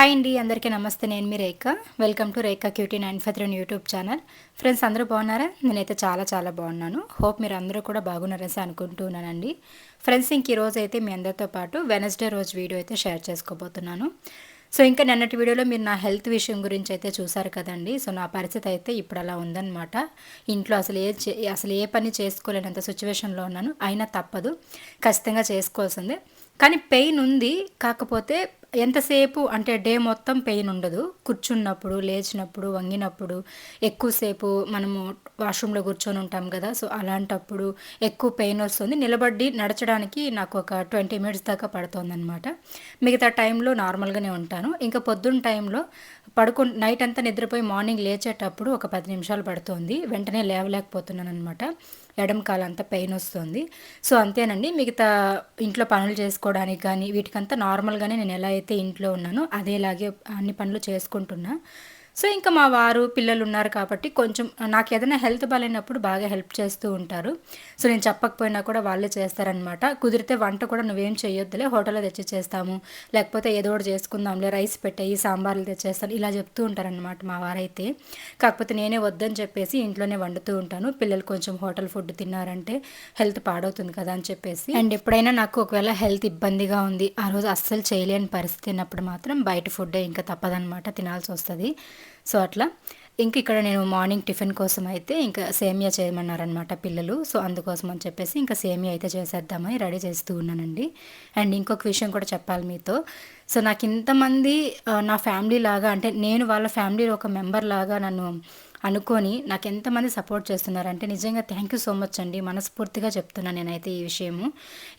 Hi అండి అందరికీ నమస్తే. నేను మీ Rekha. Welcome to Rekha QT nine five three YouTube channel friends అందరూ బాగున్నారా? నేనైతే చాలా చాలా బాగున్నాను. హోప్ మీరు అందరూ కూడా బాగున్నారని అనుకుంటున్నానండి ఫ్రెండ్స్ ఇంక ఈరోజు అయితే మీ అందరితో పాటు వెనస్డే రోజు వీడియో అయితే షేర్ చేసుకోబోతున్నాను. సో ఇంకా నిన్నటి వీడియోలో మీరు నా హెల్త్ విషయం గురించి అయితే చూసారు కదండి. సో నా పరిస్థితి అయితే ఇప్పుడు అలా ఉందన్నమాట. ఇంట్లో అసలు ఏ అసలు ఏ పని చేసుకోలేనంత సిచ్యువేషన్లో ఉన్నాను. అయినా తప్పదు. ఖచ్చితంగా చేసుకోవాల్సిందే. కానీ పెయిన్ ఉంది కాకపోతే ఎంతసేపు అంటే డే మొత్తం పెయిన్ ఉండదు. కూర్చున్నప్పుడు లేచినప్పుడు వంగినప్పుడు ఎక్కువసేపు మనము వాష్రూమ్లో కూర్చొని ఉంటాం కదా సో అలాంటప్పుడు ఎక్కువ పెయిన్ వస్తుంది. నిలబడి నడచడానికి నాకు ఒక ట్వంటీ మినిట్స్ దాకా పడుతుందన్నమాట. మిగతా టైంలో నార్మల్గానే ఉంటాను. ఇంకా పొద్దున్న టైంలో పడుకు నైట్ అంతా నిద్రపోయి మార్నింగ్ లేచేటప్పుడు ఒక పది నిమిషాలు పడుతుంది. వెంటనే లేవలేకపోతున్నాను అనమాట ఎడం కాలంతా పెయిన్ వస్తుంది. సో అంతేనండి. మిగతా ఇంట్లో పనులు చేసుకోవడానికి కానీ వీటికంతా నార్మల్గానే నేను ఎలా అయితే ఇంట్లో ఉన్నానో అదేలాగే అన్ని పనులు చేసుకుంటున్నా. సో ఇంకా మా వారు పిల్లలు ఉన్నారు కాబట్టి కొంచెం నాకు ఏదైనా హెల్త్ బాగాలేనప్పుడు బాగా హెల్ప్ చేస్తూ ఉంటారు. సో నేను చెప్పకపోయినా కూడా వాళ్ళే చేస్తారనమాట కుదిరితే వంట కూడా నువ్వేం చేయొద్దులే హోటల్లో తెచ్చి చేస్తాము. లేకపోతే ఏదో ఒకటి చేసుకుందాంలే రైస్ పెట్టాయి సాంబార్లు తెచ్చేస్తాను ఇలా చెప్తూ ఉంటారనమాట మా వారైతే. కాకపోతే నేనే వద్దని చెప్పేసి ఇంట్లోనే వండుతూ ఉంటాను. పిల్లలు కొంచెం హోటల్ ఫుడ్ తిన్నారంటే హెల్త్ పాడవుతుంది కదా అని చెప్పేసి. అండ్ ఎప్పుడైనా నాకు ఒకవేళ హెల్త్ ఇబ్బందిగా ఉంది ఆ రోజు అస్సలు చేయలేని పరిస్థితి ఉన్నప్పుడు మాత్రం బయట ఫుడ్ ఇంకా తప్పదనమాట తినాల్సి వస్తుంది. సో అట్లా. ఇంక ఇక్కడ నేను మార్నింగ్ టిఫిన్ కోసం అయితే ఇంకా సేమియా చేయమన్నారనమాట పిల్లలు. సో అందుకోసం అని చెప్పేసి ఇంకా సేమియా అయితే చేసేద్దామని రెడీ చేస్తూ ఉన్నానండి. అండ్ ఇంకొక విషయం కూడా చెప్పాలి మీతో. సో నాకు ఇంతమంది నా ఫ్యామిలీ లాగా అంటే నేను వాళ్ళ ఫ్యామిలీలో ఒక మెంబర్ లాగా నన్ను అనుకొని నాకు ఎంతమంది సపోర్ట్ చేస్తున్నారంటే నిజంగా థ్యాంక్ యూ సో మచ్ అండి. మనస్ఫూర్తిగా చెప్తున్నాను నేనైతే ఈ విషయము.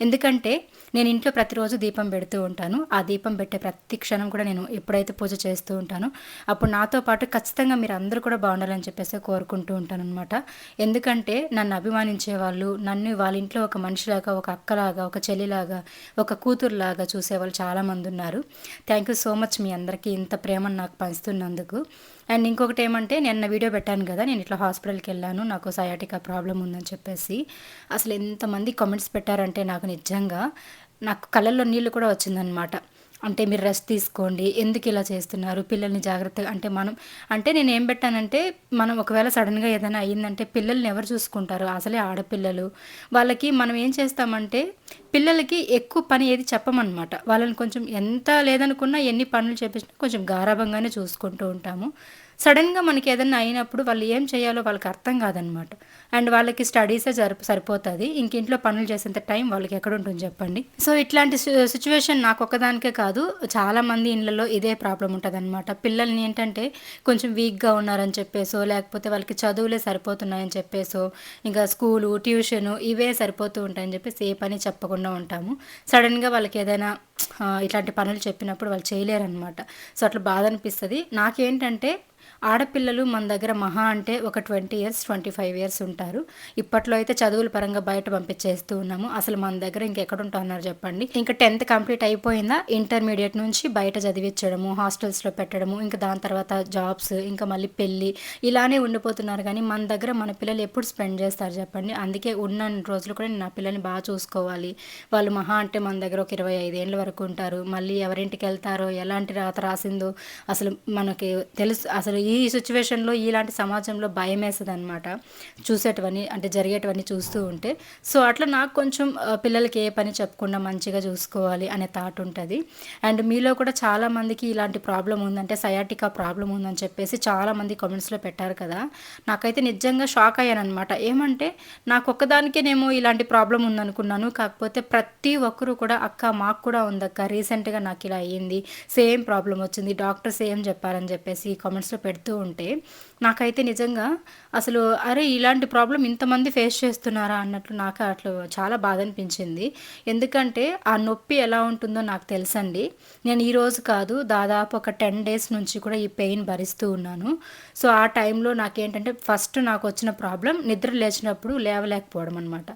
ఎందుకంటే నేను ఇంట్లో ప్రతిరోజు దీపం పెడుతూ ఉంటాను. ఆ దీపం పెట్టే ప్రతి క్షణం కూడా నేను ఎప్పుడైతే పూజ చేస్తూ ఉంటానో అప్పుడు నాతో పాటు ఖచ్చితంగా మీరు అందరూ కూడా బాగుండాలని చెప్పేసి కోరుకుంటూ ఉంటాను అనమాట ఎందుకంటే నన్ను అభిమానించే వాళ్ళు నన్ను వాళ్ళ ఇంట్లో ఒక మనిషిలాగా ఒక అక్కలాగా ఒక చెల్లిలాగా ఒక కూతురులాగా చూసేవాళ్ళు చాలామంది ఉన్నారు. థ్యాంక్ యూ సో మచ్ మీ అందరికీ ఇంత ప్రేమను నాకు పంచుతున్నందుకు. అండ్ ఇంకొకటి ఏమంటే నిన్న వీడియో పెట్టాను కదా నేను ఇట్లా హాస్పిటల్కి వెళ్ళాను నాకు సయాటికా ప్రాబ్లం ఉందని చెప్పేసి. అసలు ఎంతమంది కామెంట్స్ పెట్టారంటే నాకు నిజంగా నాకు కళ్ళల్లో నీళ్ళు కూడా వచ్చిందనమాట అంటే మీరు రెస్ట్ తీసుకోండి ఎందుకు ఇలా చేస్తున్నారు పిల్లల్ని జాగ్రత్తగా అంటే మనం అంటే నేను ఏం పెట్టానంటే మనం ఒకవేళ సడన్గా ఏదైనా అయ్యిందంటే పిల్లల్ని ఎవరు చూసుకుంటారు? అసలే ఆడపిల్లలు. వాళ్ళకి మనం ఏం చేస్తామంటే పిల్లలకి ఎక్కువ పని ఏది చెప్పమన్నమాట. వాళ్ళని కొంచెం ఎంత లేదనుకున్నా ఎన్ని పనులు చేపించినా కొంచెం గారాభంగానే చూసుకుంటూ ఉంటాము. సడన్గా మనకి ఏదైనా అయినప్పుడు వాళ్ళు ఏం చేయాలో వాళ్ళకి అర్థం కాదనమాట. అండ్ వాళ్ళకి స్టడీసే జరుపు సరిపోతుంది. ఇంకింట్లో పనులు చేసేంత టైం వాళ్ళకి ఎక్కడ ఉంటుంది చెప్పండి. సో ఇట్లాంటి సిచ్యువేషన్ నాకు ఒక్కదానికే కాదు. చాలామంది ఇళ్ళలో ఇదే ప్రాబ్లం ఉంటుంది అనమాట పిల్లల్ని ఏంటంటే కొంచెం వీక్గా ఉన్నారని చెప్పేసో లేకపోతే వాళ్ళకి చదువులే సరిపోతున్నాయని చెప్పేసో ఇంకా స్కూలు ట్యూషను ఇవే సరిపోతూ ఉంటాయని చెప్పేసి ఏ పని చెప్పకుండా ఉంటాము. సడన్గా వాళ్ళకి ఏదైనా ఇట్లాంటి పనులు చెప్పినప్పుడు వాళ్ళు చేయలేరనమాట. సో అట్లా బాధ అనిపిస్తుంది. నాకేంటంటే ఆడపిల్లలు మన దగ్గర మహా అంటే ఒక twenty years twenty five years ఉంటారు. ఇప్పట్లో అయితే చదువుల పరంగా బయట పంపించేస్తూ ఉన్నాము. అసలు మన దగ్గర ఇంకెక్కడ ఉంటున్నారు చెప్పండి. ఇంకా టెన్త్ కంప్లీట్ అయిపోయిందా? ఇంటర్మీడియట్ నుంచి బయట చదివించడము హాస్టల్స్లో పెట్టడము ఇంకా దాని తర్వాత జాబ్స్ ఇంకా మళ్ళీ పెళ్ళి ఇలానే ఉండిపోతున్నారు. కానీ మన దగ్గర మన పిల్లలు ఎప్పుడు స్పెండ్ చేస్తారు చెప్పండి. అందుకే ఉన్న రోజులు కూడా నేను నా పిల్లల్ని బాగా చూసుకోవాలి. వాళ్ళు మహా అంటే మన దగ్గర ఒక ఇరవై ఐదేళ్ళ వరకు ఉంటారు. మళ్ళీ ఎవరింటికి వెళ్తారో ఎలాంటి రాత రాసిందో అసలు మనకి తెలుసు. అసలు ఈ ఈ సిచ్యువేషన్లో ఇలాంటి సమాజంలో భయం వేస్తుంది అనమాట చూసేటివన్నీ అంటే జరిగేటివన్నీ చూస్తూ ఉంటే. సో అట్లా నాకు కొంచెం పిల్లలకి ఏ పని చెప్పకుండా మంచిగా చూసుకోవాలి అనే థాట్ ఉంటుంది. అండ్ మీలో కూడా చాలామందికి ఇలాంటి ప్రాబ్లం ఉందంటే సయాటికా ప్రాబ్లం ఉందని చెప్పేసి చాలామంది కామెంట్స్లో పెట్టారు కదా. నాకైతే నిజంగా షాక్ అయ్యాను అనమాట ఏమంటే నాకు ఒక్కదానికేనేమో ఇలాంటి ప్రాబ్లం ఉందనుకున్నాను. కాకపోతే ప్రతి ఒక్కరూ కూడా అక్క మాకు కూడా ఉందక్క రీసెంట్గా నాకు ఇలా అయ్యింది సేమ్ ప్రాబ్లం వచ్చింది డాక్టర్ సేమ్ చెప్పారని చెప్పేసి కామెంట్స్లో పెడుతూ పెడుతూ ఉంటే నాకైతే నిజంగా అసలు అరే ఇలాంటి ప్రాబ్లం ఇంతమంది ఫేస్ చేస్తున్నారా? అన్నట్లు నాకు అట్లా చాలా బాధ అనిపించింది. ఎందుకంటే ఆ నొప్పి ఎలా ఉంటుందో నాకు తెలుసండి. నేను ఈరోజు కాదు దాదాపు ఒక టెన్ డేస్ నుంచి కూడా ఈ పెయిన్ భరిస్తూ ఉన్నాను. సో ఆ టైంలో నాకేంటంటే ఫస్ట్ నాకు వచ్చిన ప్రాబ్లం నిద్ర లేచినప్పుడు లేవలేకపోవడం అనమాట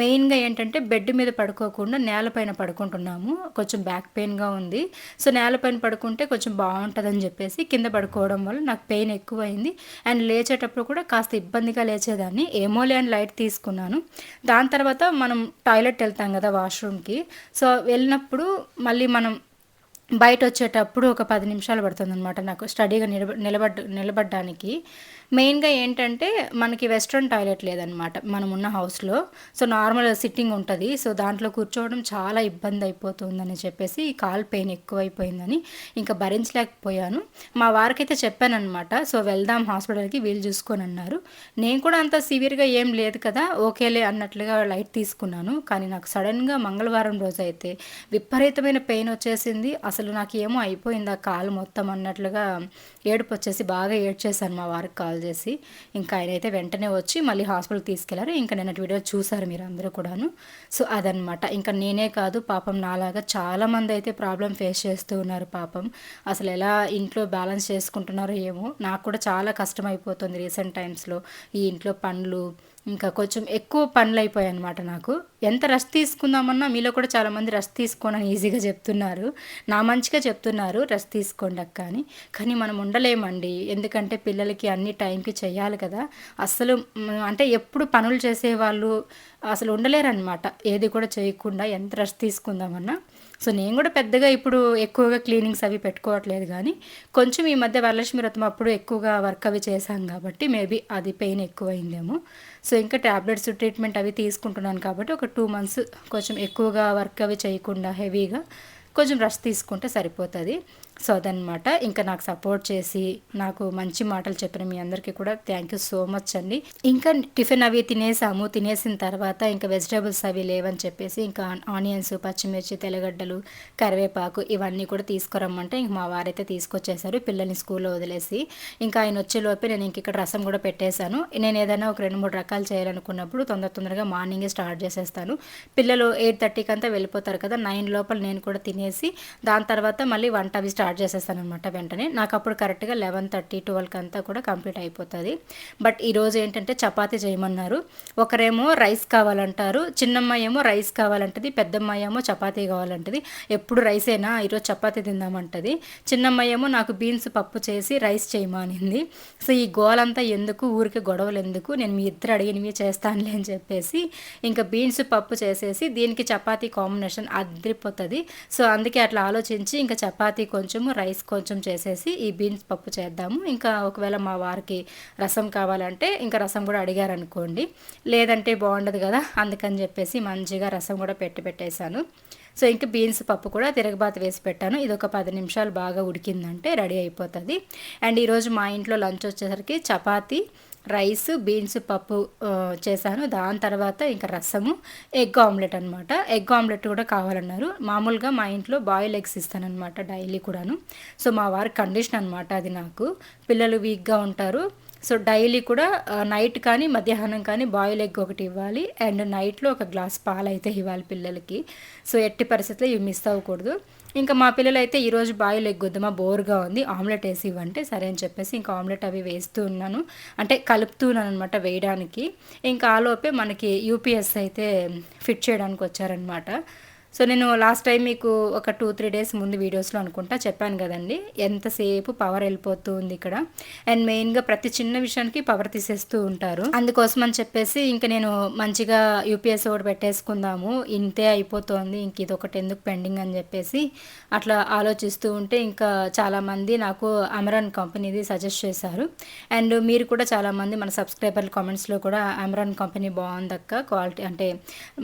మెయిన్గా ఏంటంటే బెడ్ మీద పడుకోకుండా నేలపైన పడుకుంటున్నాము. కొంచెం బ్యాక్ పెయిన్గా ఉంది. సో నేలపైన పడుకుంటే కొంచెం బాగుంటుందని చెప్పేసి కింద పడుకోవడం వల్ల నాకు పెయిన్ ఎక్కువైంది. అండ్ లేచేటప్పుడు కూడా కాస్త ఇబ్బందిగా లేచేదాన్ని. ఏమోలే అండ్ లైట్ తీసుకున్నాను. దాని తర్వాత మనం టాయిలెట్ వెళ్తాం కదా వాష్రూమ్కి. సో వెళ్ళినప్పుడు మళ్ళీ మనం బయట వచ్చేటప్పుడు ఒక పది నిమిషాలు పడుతుంది అనమాట నాకు స్టడీగా నిలబ నిలబడ్ నిలబడడానికి. మెయిన్గా ఏంటంటే మనకి వెస్ట్రన్ టాయిలెట్ లేదనమాట మనం ఉన్న హౌస్లో. సో నార్మల్ సిట్టింగ్ ఉంటుంది. సో దాంట్లో కూర్చోవడం చాలా ఇబ్బంది అయిపోతుందని చెప్పేసి కాల్ పెయిన్ ఎక్కువైపోయిందని ఇంకా భరించలేకపోయాను. మా వారికైతే చెప్పానమాట సో వెళ్దాం హాస్పిటల్కి వీలు చూసుకొని అన్నారు నేను కూడా అంత సివియర్గా ఏం లేదు కదా ఓకేలే అన్నట్లుగా లైట్ తీసుకున్నాను. కానీ నాకు సడన్గా మంగళవారం రోజు అయితే విపరీతమైన పెయిన్ వచ్చేసింది. అసలు నాకు ఏమో అయిపోయింది ఆ కాలు మొత్తం అన్నట్లుగా ఏడుపు వచ్చేసి బాగా ఏడ్చేశాను మా వారికి కాల్ చేసి ఇంకా ఆయన అయితే వెంటనే వచ్చి మళ్ళీ హాస్పిటల్కి తీసుకెళ్ళారు. ఇంకా నిన్నటి వీడియో చూసారు మీరు అందరూ కూడాను. సో అదనమాట ఇంకా నేనే కాదు పాపం నాలాగా చాలామంది అయితే ప్రాబ్లం ఫేస్ చేస్తూ ఉన్నారు పాపం. అసలు ఎలా ఇంట్లో బ్యాలెన్స్ చేసుకుంటున్నారో ఏమో. నాకు కూడా చాలా కష్టం అయిపోతుంది రీసెంట్ టైమ్స్లో ఈ ఇంట్లో పనులు ఇంకా కొంచెం ఎక్కువ పనులు అయిపోయాయి అనమాట నాకు. ఎంత రెస్ట్ తీసుకుందామన్నా మీలో కూడా చాలామంది రెస్ట్ తీసుకోనని ఈజీగా చెప్తున్నారు. నా మంచిగా చెప్తున్నారు రెస్ట్ తీసుకోండి అక్క అని. కానీ మనం ఉండలేమండి. ఎందుకంటే పిల్లలకి అన్ని టైంకి చేయాలి కదా. అసలు అంటే ఎప్పుడు పనులు చేసేవాళ్ళు అసలు ఉండలేరనమాట ఏది కూడా చేయకుండా ఎంత రెస్ట్ తీసుకుందామన్నా. సో నేను కూడా పెద్దగా ఇప్పుడు ఎక్కువగా క్లీనింగ్స్ అవి పెట్టుకోవట్లేదు కానీ కొంచెం ఈ మధ్య వరలక్ష్మి వ్రతం అప్పుడు ఎక్కువగా వర్క్ అవి చేశాం కాబట్టి మేబీ అది పెయిన్ ఎక్కువైందేమో. సో ఇంకా ట్యాబ్లెట్స్ ట్రీట్మెంట్ అవి తీసుకుంటున్నాను కాబట్టి ఒక టూ మంత్స్ కొంచెం ఎక్కువగా వర్క్ అవి చేయకుండా హెవీగా కొంచెం రెస్ట్ తీసుకుంటే సరిపోతుంది. సో అదనమాట ఇంకా నాకు సపోర్ట్ చేసి నాకు మంచి మాటలు చెప్పిన మీ అందరికీ కూడా థ్యాంక్ యూ సో మచ్ అండి. ఇంకా టిఫిన్ అవి తినేసాము. తినేసిన తర్వాత ఇంకా వెజిటేబుల్స్ అవి లేవని చెప్పేసి ఇంకా ఆనియన్స్ పచ్చిమిర్చి తెల్లగడ్డలు కరివేపాకు ఇవన్నీ కూడా తీసుకురమ్మంటే ఇంక మా వారైతే తీసుకొచ్చేసారు. పిల్లల్ని స్కూల్లో వదిలేసి ఇంకా ఆయన వచ్చేలోపే నేను ఇంక ఇక్కడ రసం కూడా పెట్టేశాను. నేను ఏదైనా ఒక రెండు మూడు రకాలు చేయాలనుకున్నప్పుడు తొందర తొందరగా మార్నింగే స్టార్ట్ చేసేస్తాను. పిల్లలు ఎయిట్ థర్టీకి అంతా వెళ్ళిపోతారు కదా నైన్ లోపల నేను కూడా తినేసి దాని తర్వాత మళ్ళీ వంట అవి స్టార్ట్ స్టార్ట్ చేసేస్తానమాట వెంటనే. నాకు అప్పుడు కరెక్ట్గా లెవెన్ థర్టీ ట్వెల్వ్కి అంతా కూడా కంప్లీట్ అయిపోతుంది. బట్ ఈరోజు ఏంటంటే చపాతీ చేయమన్నారు. ఒకరేమో రైస్ కావాలంటారు చిన్నమ్మాయి ఏమో రైస్ కావాలంటది పెద్దమ్మాయి ఏమో చపాతీ కావాలంటది. ఎప్పుడు రైసేనా ఈరోజు చపాతీ తిందామంటది. చిన్నమ్మాయి ఏమో నాకు బీన్స్ పప్పు చేసి రైస్ చేయమనింది. సో ఈ గోలంతా ఎందుకు ఊరికి గొడవలు ఎందుకు నేను మీ ఇద్దరు అడిగినవి చేస్తానులే అని చెప్పేసి ఇంకా బీన్స్ పప్పు చేసేసి దీనికి చపాతీ కాంబినేషన్ అదిరిపోతుంది. సో అందుకే అట్లా ఆలోచించి ఇంకా చపాతీ కొంచెము రైస్ కొంచెం చేసేసి ఈ బీన్స్ పప్పు చేద్దాము. ఇంకా ఒకవేళ మా వారికి రసం కావాలంటే ఇంకా రసం కూడా అడిగారనుకోండి. లేదంటే బాగుండదు కదా అందుకని చెప్పేసి మంచిగా రసం కూడా పెట్టి పెట్టేశాను. సో ఇంకా బీన్స్ పప్పు కూడా తిరగబాత వేసి పెట్టాను. ఇది ఒక పది నిమిషాలు బాగా ఉడికిందంటే రెడీ అయిపోతుంది. అండ్ ఈరోజు మా ఇంట్లో లంచ్ వచ్చేసరికి చపాతీ రైస్ బీన్స్ పప్పు చేశాను. దాని తర్వాత ఇంకా రసము ఎగ్ ఆమ్లెట్ అనమాట ఎగ్ ఆమ్లెట్ కూడా కావాలన్నారు. మామూలుగా మా ఇంట్లో బాయిల్ ఎగ్స్ ఇస్తానమాట డైలీ కూడాను. సో మా వారి కండిషన్ అనమాట అది నాకు. పిల్లలు వీక్గా ఉంటారు. సో డైలీ కూడా నైట్ కానీ మధ్యాహ్నం కానీ బాయిల్ ఎగ్ ఒకటి ఇవ్వాలి. అండ్ నైట్లో ఒక గ్లాస్ పాలు అయితే ఇవ్వాలి పిల్లలకి. సో ఎట్టి పరిస్థితుల్లో ఇవి మిస్ అవ్వకూడదు. ఇంకా మా పిల్లలు అయితే ఈరోజు బాయిల్ ఎగ్ మా బోర్గా ఉంది. ఆమ్లెట్ వేసి ఇవ్వంటే సరే అని చెప్పేసి ఇంకా ఆమ్లెట్ అవి వేస్తూ ఉన్నాను. అంటే కలుపుతున్నాను అనమాట వేయడానికి. ఇంకా ఆలోపే మనకి యూపీఎస్ అయితే ఫిట్ చేయడానికి వచ్చారనమాట సో నేను లాస్ట్ టైం మీకు ఒక టూ త్రీ డేస్ ముందు వీడియోస్లో అనుకుంటా చెప్పాను కదండి. ఎంతసేపు పవర్ వెళ్ళిపోతూ ఉంది ఇక్కడ అండ్ మెయిన్గా ప్రతి చిన్న విషయానికి పవర్ తీసేస్తూ ఉంటారు. అందుకోసం అని చెప్పేసి ఇంకా నేను మంచిగా యూపీఎస్ ఒకటి పెట్టేసుకుందాము. ఇంతే అయిపోతుంది. ఇంక ఇది ఒకటి ఎందుకు పెండింగ్ అని చెప్పేసి అట్లా ఆలోచిస్తూ ఉంటే ఇంకా చాలామంది నాకు అమరాన్ కంపెనీది సజెస్ట్ చేశారు. అండ్ మీరు కూడా చాలామంది మన సబ్స్క్రైబర్ కామెంట్స్లో కూడా అమరాన్ కంపెనీ బాగుందక్క. క్వాలిటీ అంటే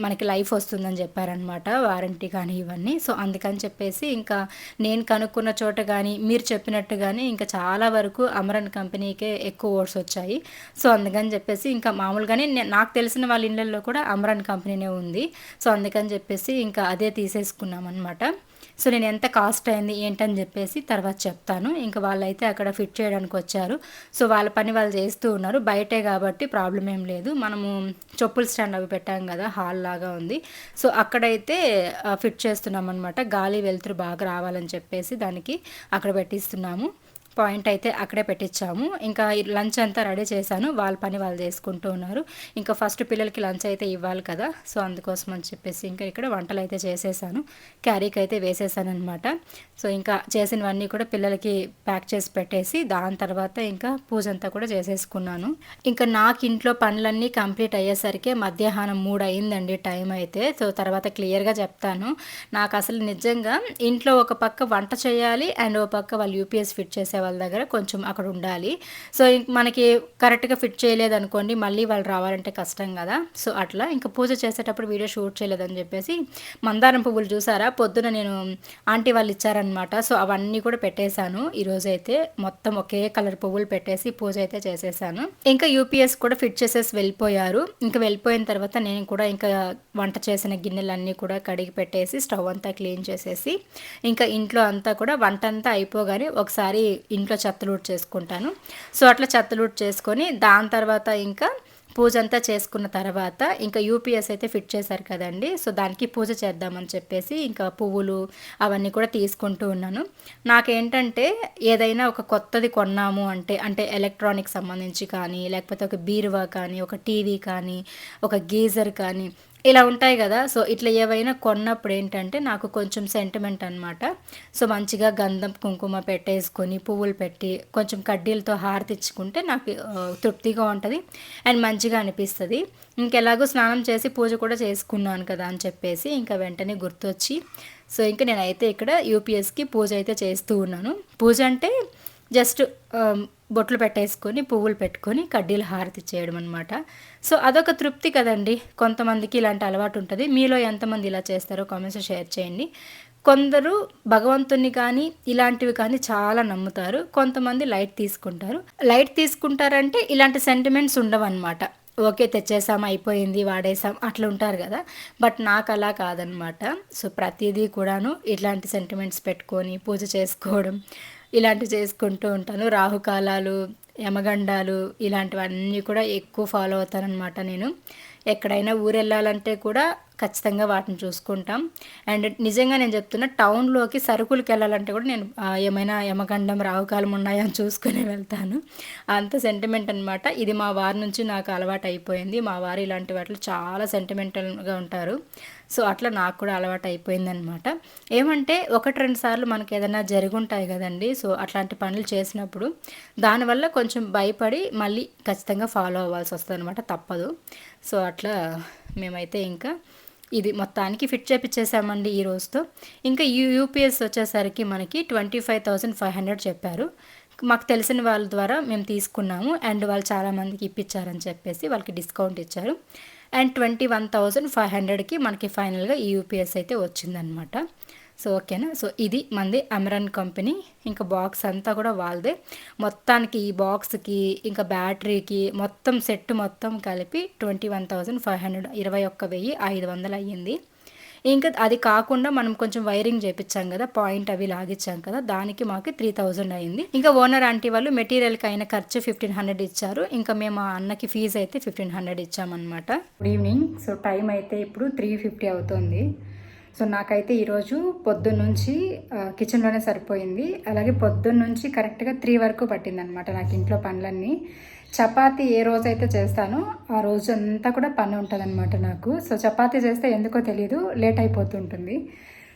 మనకి లైఫ్ వస్తుందని చెప్పారనమాట వారంటీ కానీ ఇవన్నీ. సో అందుకని చెప్పేసి ఇంకా నేను కనుక్కున్న చోట కానీ మీరు చెప్పినట్టు కానీ ఇంకా చాలా వరకు అమరన్ కంపెనీకే ఎక్కువ ఓట్స్ వచ్చాయి. సో అందుకని చెప్పేసి ఇంకా మామూలుగానే నాకు తెలిసిన వాళ్ళ ఇళ్ళల్లో కూడా అమరన్ కంపెనీనే ఉంది. సో అందుకని చెప్పేసి ఇంకా అదే తీసేసుకున్నాం అనమాట సో నేను ఎంత కాస్ట్ అయింది ఏంటని చెప్పేసి తర్వాత చెప్తాను. ఇంకా వాళ్ళైతే అక్కడ ఫిట్ చేయడానికి వచ్చారు. సో వాళ్ళ పని వాళ్ళు చేస్తూ ఉన్నారు. బయటే కాబట్టి ప్రాబ్లం ఏం లేదు. మనము చెప్పుల స్టాండ్ అవి పెట్టాం కదా హాల్ లాగా ఉంది. సో అక్కడైతే ఫిట్ చేస్తున్నాం అనమాట గాలి వెలుతురు బాగా రావాలని చెప్పేసి దానికి అక్కడ పెట్టిస్తున్నాము. పాయింట్ అయితే అక్కడే పెట్టించాము. ఇంకా లంచ్ అంతా రెడీ చేశాను. వాళ్ళ పని వాళ్ళు చేసుకుంటూ ఉన్నారు. ఇంకా ఫస్ట్ పిల్లలకి లంచ్ అయితే ఇవ్వాలి కదా. సో అందుకోసం అని చెప్పేసి ఇంకా ఇక్కడ వంటలు అయితే చేసేసాను. క్యారీకి అయితే వేసేసాను అనమాట సో ఇంకా చేసినవన్నీ కూడా పిల్లలకి ప్యాక్ చేసి పెట్టేసి దాని తర్వాత ఇంకా పూజ అంతా కూడా చేసేసుకున్నాను. ఇంకా నాకు ఇంట్లో పనులన్నీ కంప్లీట్ అయ్యేసరికి మధ్యాహ్నం మూడు అయిందండి టైం అయితే. సో తర్వాత క్లియర్గా చెప్తాను. నాకు అసలు నిజంగా ఇంట్లో ఒక పక్క వంట చేయాలి అండ్ ఒక పక్క వాళ్ళు యూపీఎస్ ఫిట్ చేసే వాళ్ళ దగ్గర కొంచెం అక్కడ ఉండాలి. సో మనకి కరెక్ట్గా ఫిట్ చేయలేదు అనుకోండి మళ్ళీ వాళ్ళు రావాలంటే కష్టం కదా. సో అట్లా ఇంకా పూజ చేసేటప్పుడు వీడియో షూట్ చేయలేదని చెప్పేసి మందారం పువ్వులు చూసారా? పొద్దున నేను ఆంటీ వాళ్ళు ఇచ్చారనమాట సో అవన్నీ కూడా పెట్టేశాను. ఈరోజైతే మొత్తం ఒకే కలర్ పువ్వులు పెట్టేసి పూజ అయితే చేసేసాను. ఇంకా యూపీఎస్ కూడా ఫిట్ చేసేసి వెళ్ళిపోయారు. ఇంకా వెళ్ళిపోయిన తర్వాత నేను కూడా ఇంకా వంట చేసిన గిన్నెలన్నీ కూడా కడిగి పెట్టేసి స్టవ్ అంతా క్లీన్ చేసేసి ఇంకా ఇంట్లో అంతా కూడా వంట అంతా అయిపోగానే ఒకసారి ఇంట్లో చెత్తలూట్ చేసుకుంటాను. సో అట్లా చెత్తలూట్ చేసుకొని దాని తర్వాత ఇంకా పూజ అంతా చేసుకున్న తర్వాత ఇంకా యూపీఎస్ అయితే ఫిట్ చేశారు కదండి. సో దానికి పూజ చేద్దామని చెప్పేసి ఇంకా పువ్వులు అవన్నీ కూడా తీసుకుంటూ ఉన్నాను. నాకేంటంటే ఏదైనా ఒక కొత్తది కొన్నాము అంటే అంటే ఎలక్ట్రానిక్ సంబంధించి కానీ లేకపోతే ఒక బీరువా కానీ ఒక టీవీ కానీ ఒక గీజర్ కానీ ఇలా ఉంటాయి కదా. సో ఇట్లా ఏవైనా కొన్నప్పుడు ఏంటంటే నాకు కొంచెం సెంటిమెంట్ అనమాట సో మంచిగా గంధం కుంకుమ పెట్టేసుకొని పువ్వులు పెట్టి కొంచెం కడ్డీలతో హారతిచ్చుకుంటే నాకు తృప్తిగా ఉంటుంది. అండ్ మంచిగా అనిపిస్తుంది. ఇంకెలాగో స్నానం చేసి పూజ కూడా చేసుకున్నాను కదా అని చెప్పేసి ఇంకా వెంటనే గుర్తొచ్చి. సో ఇంకా నేనైతే ఇక్కడ యూపీఎస్కి పూజ అయితే చేస్తూ ఉన్నాను. పూజ అంటే జస్ట్ బొట్లు పెట్టేసుకొని పువ్వులు పెట్టుకొని కడ్డీలు హారతి చేయడం అనమాట సో అదొక తృప్తి కదండి. కొంతమందికి ఇలాంటి అలవాటు ఉంటుంది. మీలో ఎంతమంది ఇలా చేస్తారో కామెంట్స్ షేర్ చేయండి. కొందరు భగవంతుని కానీ ఇలాంటివి కానీ చాలా నమ్ముతారు. కొంతమంది లైట్ తీసుకుంటారు. లైట్ తీసుకుంటారంటే ఇలాంటి సెంటిమెంట్స్ ఉండవన్నమాట. ఓకే తెచ్చేసాం అయిపోయింది వాడేసాం అట్లా ఉంటారు కదా. బట్ నాకు అలా కాదనమాట సో ప్రతిదీ కూడాను ఇట్లాంటి సెంటిమెంట్స్ పెట్టుకొని పూజ చేసుకోవడం ఇలాంటివి చేసుకుంటూ ఉంటాను. రాహుకాలాలు యమగండాలు ఇలాంటివన్నీ కూడా ఎక్కువ ఫాలో అవుతానమాట నేను. ఎక్కడైనా ఊరు వెళ్ళాలంటే కూడా ఖచ్చితంగా వాటిని చూసుకుంటాం. అండ్ నిజంగా నేను చెప్తున్నా టౌన్లోకి సరుకులకి వెళ్ళాలంటే కూడా నేను ఏమైనా యమగండం రావుకాలం ఉన్నాయా అని చూసుకుని వెళ్తాను. అంత సెంటిమెంట్ అనమాట ఇది మా వారి నుంచి నాకు అలవాటు అయిపోయింది. మా వారు ఇలాంటి వాటిలో చాలా సెంటిమెంటల్గా ఉంటారు. సో అట్లా నాకు కూడా అలవాటు అయిపోయిందనమాట. ఏమంటే ఒకటి రెండు సార్లు మనకి ఏదైనా జరుగుంటాయి కదండి సో అట్లాంటి పనులు చేసినప్పుడు దానివల్ల కొంచెం భయపడి మళ్ళీ ఖచ్చితంగా ఫాలో అవ్వాల్సి వస్తుంది అనమాట తప్పదు. సో అట్లా మేమైతే ఇంకా ఇది మొత్తానికి ఫిట్ చేపించేసామండి ఈ రోజుతో. ఇంకా యూపీఎస్ వచ్చేసరికి మనకి twenty five thousand five hundred చెప్పారు. మాకు తెలిసిన వాళ్ళ ద్వారా మేము తీసుకున్నాము అండ్ వాళ్ళు చాలామందికి ఇప్పించారని చెప్పేసి వాళ్ళకి డిస్కౌంట్ ఇచ్చారు. And twenty one thousand five హండ్రెడ్కి మనకి ఫైనల్గా ఈ యూపీఎస్ అయితే వచ్చిందనమాట సో ఓకేనా? సో ఇది మంది అమెరాన్ కంపెనీ. ఇంకా బాక్స్ అంతా కూడా వాళ్ళదే. మొత్తానికి ఈ బాక్స్కి ఇంకా బ్యాటరీకి మొత్తం సెట్ మొత్తం కలిపి twenty one thousand five hundred ఇరవై ఒక్క వెయ్యి ఐదు వందలు అయ్యింది. ఇంకా అది కాకుండా మనం కొంచెం వైరింగ్ చేపించాం కదా పాయింట్ అవి లాగిచ్చాం కదా దానికి మాకు త్రీ థౌజండ్ అయింది. ఇంకా ఓనర్ ఆంటీ వాళ్ళు మెటీరియల్కి అయిన ఖర్చు ఫిఫ్టీన్ హండ్రెడ్ ఇచ్చారు. ఇంకా మేము ఆ అన్నకి ఫీజు అయితే ఫిఫ్టీన్ హండ్రెడ్ ఇచ్చామన్నమాట. గుడ్ ఈవినింగ్ సో టైం అయితే ఇప్పుడు త్రీ ఫిఫ్టీ అవుతుంది. సో నాకైతే ఈరోజు పొద్దున్న నుంచి కిచెన్లోనే సరిపోయింది. అలాగే పొద్దున్న నుంచి కరెక్ట్గా త్రీ వరకు పట్టిందనమాట నాకు ఇంట్లో పనులన్నీ. చపాతి ఏ రోజైతే చేస్తానో ఆ రోజు అంతా కూడా పని ఉంటుందన్నమాట నాకు. సో చపాతి చేస్తే ఎందుకో తెలియదు లేట్ అయిపోతుంటుంది.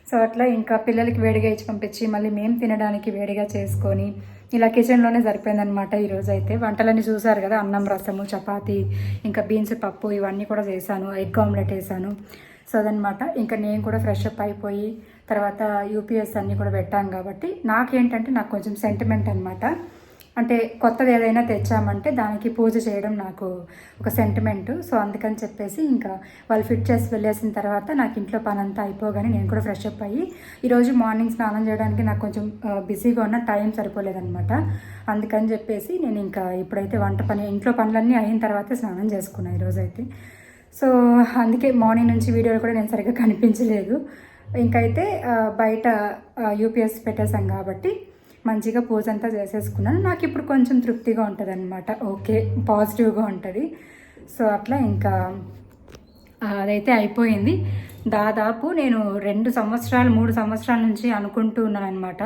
సో అట్లా ఇంకా పిల్లలకి వేడిగా ఇచ్చి పంపించి మళ్ళీ మేము తినడానికి వేడిగా చేసుకొని ఇలా కిచెన్లోనే సరిపోయిందనమాట ఈరోజు అయితే వంటలన్నీ చూసారు కదా అన్నం రసము చపాతి ఇంకా బీన్స్ పప్పు ఇవన్నీ కూడా చేశాను ఎగ్ ఆమ్లెట్ వేసాను సో అదనమాట ఇంకా నేను కూడా ఫ్రెష్ అప్ అయిపోయి తర్వాత యూపీఎస్ అన్నీ కూడా పెట్టాను కాబట్టి నాకేంటంటే నాకు కొంచెం సెంటిమెంట్ అనమాట అంటే కొత్తది ఏదైనా తెచ్చామంటే దానికి పూజ చేయడం నాకు ఒక సెంటిమెంట్ సో అందుకని చెప్పేసి ఇంకా వాళ్ళు ఫిట్ చేసి వెళ్ళేసిన తర్వాత నాకు ఇంట్లో పని అంతా అయిపోగానే నేను కూడా ఫ్రెష్ అప్ అయ్యి ఈరోజు మార్నింగ్ స్నానం చేయడానికి నాకు కొంచెం బిజీగా ఉన్న టైం సరిపోలేదనమాట అందుకని చెప్పేసి నేను ఇంకా ఇప్పుడైతే వంట పని ఇంట్లో పనులన్నీ అయిన తర్వాత స్నానం చేసుకున్నాను ఈరోజైతే సో అందుకే మార్నింగ్ నుంచి వీడియోలు కూడా నేను సరిగ్గా కనిపించలేదు. ఇంకైతే బయట యూపీఎస్ పెట్టేశాం కాబట్టి మంచిగా పూజ అంతా చేసేసుకున్నాను. నాకు ఇప్పుడు కొంచెం తృప్తిగా ఉంటుంది అనమాట ఓకే పాజిటివ్గా ఉంటుంది. సో అట్లా ఇంకా అదైతే అయిపోయింది. దాదాపు నేను రెండు సంవత్సరాలు మూడు సంవత్సరాల నుంచి అనుకుంటూ ఉన్నాను అనమాట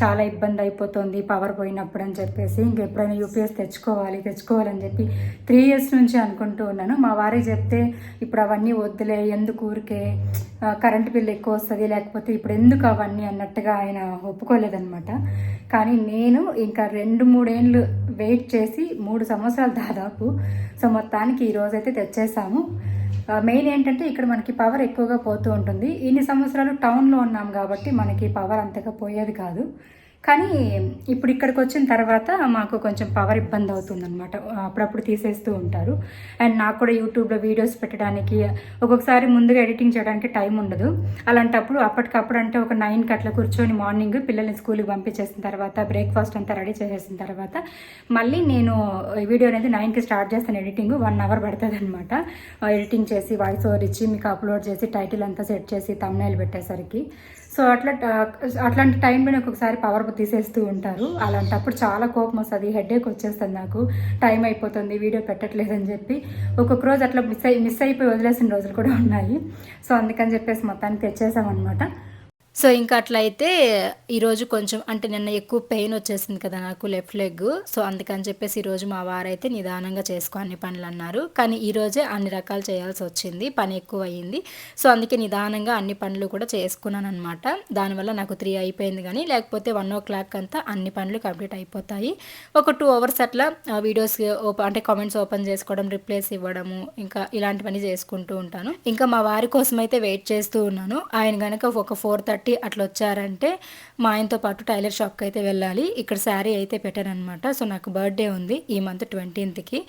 చాలా ఇబ్బంది అయిపోతుంది పవర్ పోయినప్పుడు అని చెప్పేసి. ఇంకెప్పుడైనా యూపీఎస్ తెచ్చుకోవాలి తెచ్చుకోవాలని చెప్పి త్రీ ఇయర్స్ నుంచి అనుకుంటూ ఉన్నాను. మా వారే చెప్తే ఇప్పుడు అవన్నీ వద్దులే ఎందుకు ఊరికే కరెంటు కరెంట్ బిల్ ఎక్కువ వస్తుంది లేకపోతే ఇప్పుడు ఎందుకు అవన్నీ అన్నట్టుగా ఆయన ఒప్పుకోలేదనమాట కానీ నేను ఇంకా రెండు మూడేళ్ళు వెయిట్ చేసి మూడు సంవత్సరాలు దాదాపు. సో మొత్తానికి ఈరోజైతే తెచ్చేసాము. మెయిన్ ఏంటంటే ఇక్కడ మనకి పవర్ ఎక్కువగా పోతూ ఉంటుంది. ఇన్ని సంవత్సరాలు టౌన్లో ఉన్నాం కాబట్టి మనకి పవర్ అంతగా పోయేది కాదు. కానీ ఇప్పుడు ఇక్కడికి వచ్చిన తర్వాత మాకు కొంచెం పవర్ ఇబ్బంది అవుతుందన్నమాట. అప్పుడప్పుడు తీసేస్తూ ఉంటారు. అండ్ నాకు కూడా యూట్యూబ్లో వీడియోస్ పెట్టడానికి ఒక్కొక్కసారి ముందుగా ఎడిటింగ్ చేయడానికి టైం ఉండదు. అలాంటప్పుడు అప్పటికప్పుడు అంటే ఒక నైన్కి అట్లా కూర్చొని మార్నింగ్ పిల్లల్ని స్కూల్కి పంపించేసిన తర్వాత బ్రేక్ఫాస్ట్ అంతా రెడీ చేసేసిన తర్వాత మళ్ళీ నేను వీడియో అనేది నైన్కి స్టార్ట్ చేస్తాను ఎడిటింగ్ వన్ అవర్ పడుతుంది అనమాట ఎడిటింగ్ చేసి వాయిస్ ఓవర్ ఇచ్చి మీకు అప్లోడ్ చేసి టైటిల్ అంతా సెట్ చేసి తమ్నైల్ పెట్టేసరికి. సో అట్లా అట్లాంటి టైంలో ఒకసారి పవర్ తీసేస్తూ ఉంటారు. అలాంటప్పుడు చాలా కోపం వస్తుంది. హెడేక్ వచ్చేస్తుంది నాకు. టైం అయిపోతుంది. వీడియో పెట్టట్లేదని చెప్పి ఒక్కొక్క రోజు అట్లా మిస్ అయి మిస్ అయిపోయి వదిలేసిన రోజులు కూడా ఉన్నాయి. సో అందుకని చెప్పేసి మొత్తానికి తెచ్చేసామన్నమాట. సో ఇంకా అట్లయితే ఈరోజు కొంచెం అంటే నిన్న ఎక్కువ పెయిన్ వచ్చేసింది కదా నాకు లెఫ్ట్ లెగ్. సో అందుకని చెప్పేసి ఈరోజు మా వారైతే నిదానంగా చేసుకో అన్ని పనులు అన్నారు. కానీ ఈరోజే అన్ని రకాలు చేయాల్సి వచ్చింది పని ఎక్కువ అయ్యింది. సో అందుకే నిదానంగా అన్ని పనులు కూడా చేసుకున్నాను అనమాట దానివల్ల నాకు త్రీ అయిపోయింది కానీ లేకపోతే వన్ ఓ క్లాక్ అంతా అన్ని పనులు కంప్లీట్ అయిపోతాయి. ఒక టూ అవర్స్ అట్లా వీడియోస్ ఓపెన్ అంటే కామెంట్స్ ఓపెన్ చేసుకోవడం రిప్లైస్ ఇవ్వడము ఇంకా ఇలాంటివన్నీ చేసుకుంటూ ఉంటాను. ఇంకా మా వారి కోసం అయితే వెయిట్ చేస్తూ ఉన్నాను. ఆయన కనుక ఒక ఫోర్ థర్టీ అట్లా వచ్చారంటే మా ఆయనతో పాటు టైలర్ షాప్కి అయితే వెళ్ళాలి. ఇక్కడ శారీ అయితే పెట్టాను అనమాట సో నాకు బర్త్డే ఉంది ఈ మంత్ ట్వంటీన్త్కి.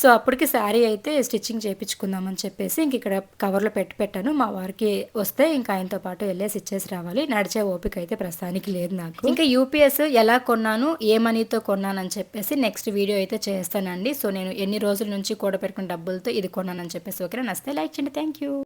సో అప్పటికి శారీ అయితే స్టిచ్చింగ్ చేయించుకుందామని చెప్పేసి ఇంక ఇక్కడ కవర్లో పెట్టి పెట్టాను. మా వారికి వస్తే ఇంకా ఆయనతో పాటు వెళ్ళేసి ఇచ్చేసి రావాలి. నడిచే ఓపిక అయితే ప్రస్తుతానికి లేదు నాకు. ఇంకా యూపీఎస్ ఎలా కొన్నాను ఏ మనీతో కొన్నానని చెప్పేసి నెక్స్ట్ వీడియో అయితే చేస్తానండి. సో నేను ఎన్ని రోజుల నుంచి కూడబెట్టుకున్న డబ్బులతో ఇది కొన్నానని చెప్పేసి. ఓకేనా? నస్తే లైక్ చేయండి. Thank you.